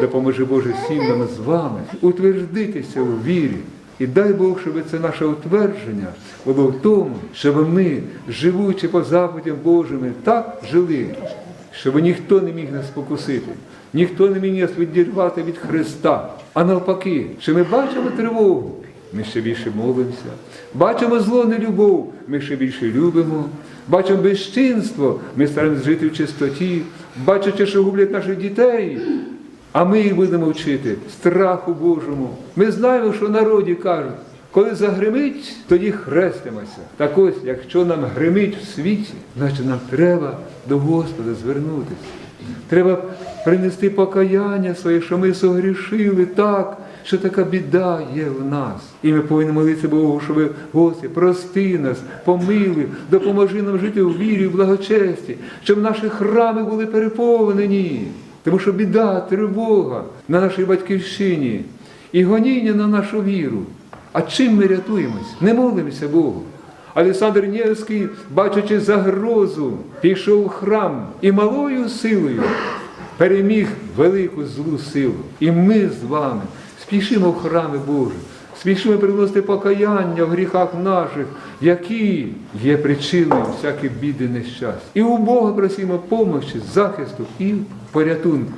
Допоможи Боже всім нам з вами утвердитися у вірі. І дай Бог, щоб це наше утвердження було в тому, щоб ми, живучи по заповідям Божими, так жили, щоб ніхто не міг нас спокусити, ніхто не міг нас відірвати від Христа. А навпаки, що ми бачимо тривогу, ми ще більше молимося. Бачимо зло, нелюбов, ми ще більше любимо. Бачимо безчинство, ми стараємося жити в чистоті, бачачи, що гублять наших дітей, а ми їх будемо вчити страху Божому. Ми знаємо, що в народі кажуть, коли загримить, тоді хрестимося. Так ось, якщо нам гримить в світі, значить нам треба до Господа звернутися. Треба принести покаяння своє, що ми согрішили так, що така біда є в нас. І ми повинні молитися Богу, щоб Господи, прости нас, помили, допоможи нам жити у вірі, в благочесті, щоб наші храми були переповнені. Тому що біда, тривога на нашій батьківщині і гоніння на нашу віру. А чим ми рятуємось? Не молимося Богу. Олександр Невський, бачачи загрозу, пішов в храм і малою силою переміг велику злу силу. І ми з вами спішимо в храми Божі, спішимо приносити покаяння в гріхах наших, які є причиною всяких біди нещастя. І у Бога просимо помощі, захисту і порятунку.